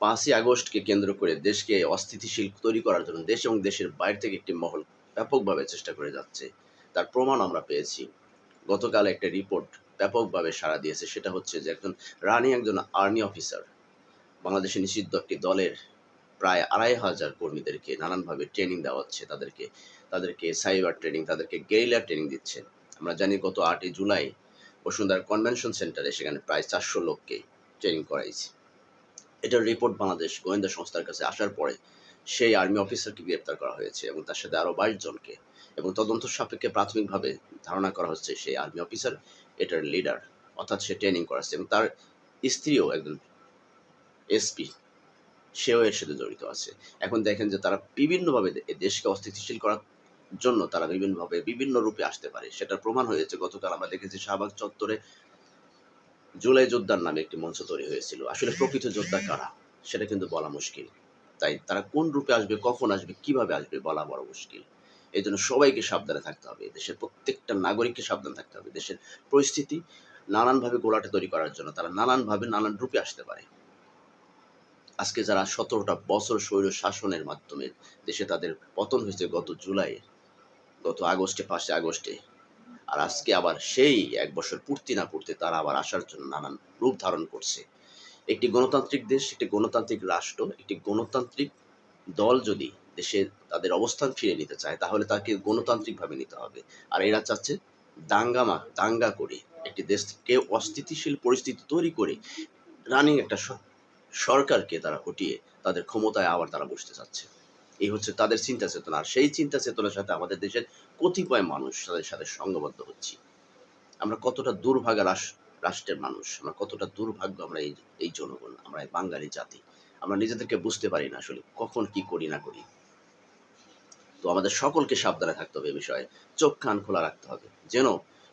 পাঁচই আগস্টকে কেন্দ্র করে দেশকে অস্থিতিশীল তৈরি করার জন্য দেশ এবং দেশের বাইরে থেকে একটি মহল ব্যাপকভাবে চেষ্টা করে যাচ্ছে। তার প্রমাণ আমরা পেয়েছি। গতকাল একটা রিপোর্ট ব্যাপকভাবে সাড়া দিয়েছে। সেটা হচ্ছে যে একজন রানি, একজন আর্মি অফিসার, বাংলাদেশে নিষিদ্ধ একটি দলের প্রায় আড়াই হাজার কর্মীদেরকে নানানভাবে ট্রেনিং দেওয়া হচ্ছে তাদেরকে। তাদেরকে সাইবার ট্রেনিং তাদেরকে গেরিলা ট্রেনিং দিচ্ছে। আমরা জানি গত আটই জুলাই বসুন্ধরা কনভেনশন সেন্টারে সেখানে প্রায় চারশো লোককে ট্রেনিং করাইছে। এটার রিপোর্ট বাংলাদেশ গোয়েন্দা সংস্থার কাছে আসার পরে সেই আর্মি অফিসারকে গ্রেপ্তার করা হয়েছে এবং তার সাথে আরও বাইশ জনকে এবং তদন্ত সাপেক্ষে প্রাথমিকভাবে ধারণা করা হচ্ছে সেই আর্মি অফিসার এটার লিডার অর্থাৎ সে ট্রেনিং করাচ্ছে এবং তার স্ত্রীও একজন এসপি সেও এর সাথে জড়িত আছে। এখন দেখেন যে তারা বিভিন্নভাবে দেশকে অস্থিতিশীল করার জন্য তারা বিভিন্নভাবে বিভিন্ন রূপে আসতে পারে। সেটার প্রমাণ হয়েছে, গতকাল আমরা দেখেছি শাহবাগ চত্বরে জুলাই যোদ্ধার নামে একটি মঞ্চ তৈরি হয়েছিল। আসলে প্রকৃত যোদ্ধা কারা, সেটা কিন্তু বলা মুশকিল। তাই তারা কোন রূপে আসবে, কখন আসবে, কীভাবে আসবে বলা বড় মুশকিল। এই জন্য সবাইকে সাবধানে থাকতে হবে। দেশের প্রত্যেকটা নাগরিককে সাবধান থাকতে হবে। দেশের পরিস্থিতি নানানভাবে গোলাটে তৈরি করার জন্য তারা নানানভাবে নানান রূপে আসতে পারে। আজকে যারা সতেরোটা বছর স্বৈর শাসনের মাধ্যমে দেশে তাদের পতন হয়েছে গত জুলাই গত আগস্টে পাঁচে আগস্টে আর আজকে আবার সেই এক বছর পূর্তি না পূর্তি তারা আবার আসার জন্য নানান রূপ ধারণ করছে। একটি গণতান্ত্রিক দেশ, একটি গণতান্ত্রিক রাষ্ট্র, একটি গণতান্ত্রিক দল যদি দেশে তাদের অবস্থান ফিরে নিতে চায়, তাহলে তাকে গণতান্ত্রিকভাবে নিতে হবে। আর এরা চাচ্ছে দাঙ্গামা দাঙ্গা করে একটি দেশকে অস্থিতিশীল পরিস্থিতি তৈরি করে রানিং একটা সরকারকে তারা হটিয়ে তাদের ক্ষমতায় আবার তারা বসতে চাচ্ছে। এই হচ্ছে তাদের চিন্তা চেতনা। আর সেই চিন্তা চেতনার সাথে আমাদের দেশের কতিপয় মানুষ তাদের সাথে সঙ্গবদ্ধ হচ্ছি। আমরা কতটা দুর্ভাগা রাষ্ট্রের মানুষ, আমরা কতটা দুর্ভাগ্য আমরা এই এই জনগণ, আমরা এই বাঙালি জাতি। আমরা নিজেদেরকে বুঝতে পারি না আসলে কখন কি করি না করি। তো আমাদের সকলকে সাবধানে থাকতে হবে বিষয়ে। চোখ, কান খোলা রাখতে হবে। যেন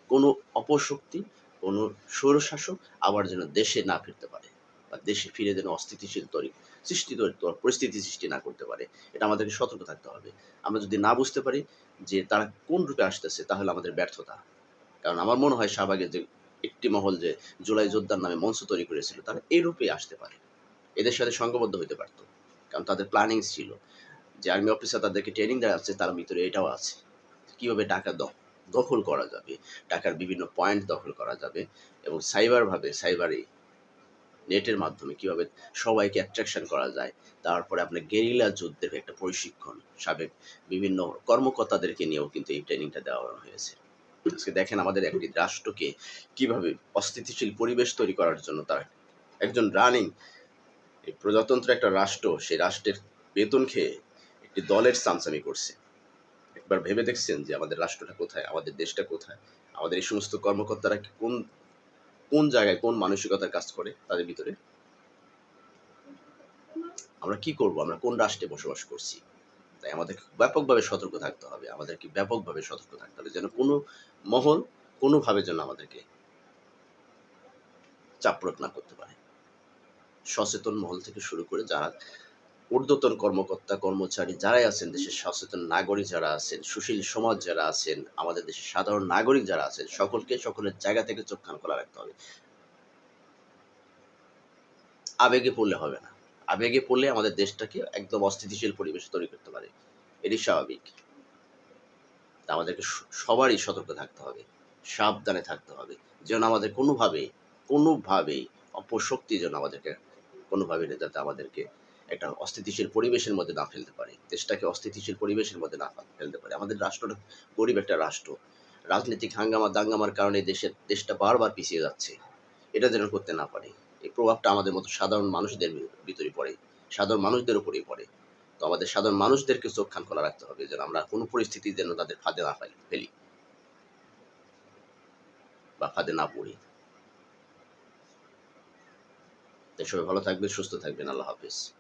কোনো অপশক্তি, কোনো স্বৈরশাসক আবার যেন দেশে না ফিরতে পারে বা দেশে ফিরে যেন অস্থিতিশীল তৈরি সৃষ্টি পরিস্থিতি সৃষ্টি না করতে পারে। এটা আমাদেরকে সতর্ক থাকতে হবে। আমরা যদি না বুঝতে পারি যে তারা কোন রূপে আসতেছে, তাহলে আমাদের ব্যর্থতা। কারণ আমার মনে হয় শাহবাগের যে একটি মহল যে জুলাই যোদ্ধার নামে মঞ্চ তৈরি করেছিল, তারা এই রূপে আসতে পারে। এদের সাথে সংঘবদ্ধ হতে পারতো, কারণ তাদের প্ল্যানিং ছিল যে আর্মি অফিসার তাদেরকে ট্রেনিং দেওয়া আছে তার ভিতরে এটাও আছে। কীভাবে টাকা দ- দখল করা যাবে, টাকার বিভিন্ন পয়েন্ট দখল করা যাবে এবং সাইবারভাবে সাইবারে নেটের মাধ্যমে কীভাবে সবাইকে অ্যাট্রাকশন করা যায়, তারপরে আপনার গেরিলা যুদ্ধের একটা প্রশিক্ষণ, সাবেক বিভিন্ন কর্মকর্তাদেরকে নিয়েও কিন্তু এই ট্রেনিংটা দেওয়া হয়েছে। আজকে দেখেন আমাদের একটি রাষ্ট্রকে কীভাবে অস্থিতিশীল পরিবেশ তৈরি করার জন্য তার একজন রানিং প্রজাতন্ত্র একটা রাষ্ট্র, সেই রাষ্ট্রের বেতন খেয়ে একটি দলের চামচামি করছে। একবার ভেবে দেখছেন যে আমাদের রাষ্ট্রটা কোথায়, আমাদের দেশটা কোথায়, আমাদের এই সমস্ত কর্মকর্তারা কোন কোন জায়গায় কোন মানসিকতার কাজ করে তাদের ভিতরে? আমরা কি করব? আমরা কোন রাষ্ট্রে বসবাস করছি? তাই আমাদের ব্যাপকভাবে সতর্ক থাকতে হবে, আমাদেরকে ব্যাপকভাবে সতর্ক থাকতে হবে, যেন কোনো মহল কোনোভাবে যেন আমাদেরকে চাপ প্রয়োগ না করতে পারে। সচেতন মহল থেকে শুরু করে যারা ঊর্ধ্বতন কর্মকর্তা, কর্মচারী যারাই আছেন, দেশের সচেতন নাগরিক যারা আছেন, সুশীল সমাজ যারা আছেন, আমাদের দেশের সাধারণ নাগরিক যারা আছেন, সকলকে সকলের জায়গা থেকে চোখ কান খোলা রাখতে হবে। আবেগে পড়লে হবে না। আবেগে পড়লে আমাদের দেশটাকে একদম অস্থিতিশীল পরিবেশ তৈরি করতে পারে। এটি স্বাভাবিক। আমাদেরকে সবারই সতর্ক থাকতে হবে। সাবধানে থাকতে হবে। যেন আমাদের কোনোভাবে, কোনোভাবেই অপশক্তি যেন আমাদেরকে কোনোভাবে যাতে আমাদেরকে একটা অস্থিতিশীল পরিবেশের মধ্যে না ফেলতে পারে। দেশটাকে অস্থিতিশীল পরিবেশের মধ্যে না ফেলতে পারে। আমাদের রাষ্ট্রটা গরিব একটা রাষ্ট্র। রাজনৈতিক হাঙ্গামা, দাঙ্গামার কারণে দেশের, দেশটা বারবার পিছিয়ে যাচ্ছে। এটা যেন করতে না পারে। এই প্রভাবটা আমাদের মতো সাধারণ মানুষদের ভিতরে পড়ে। সাধারণ মানুষদের উপরেই পড়ে। তো আমাদের সাধারণ মানুষদেরকে চোখ খান খোলা রাখতে হবে যেন আমরা কোনো পরিস্থিতি যেন তাদের ফাঁদে না ফেলি ফেলি। বা ফাঁদে না পড়ি। সবাই ভালো থাকবেন, সুস্থ থাকবেন। আল্লাহ হাফিজ।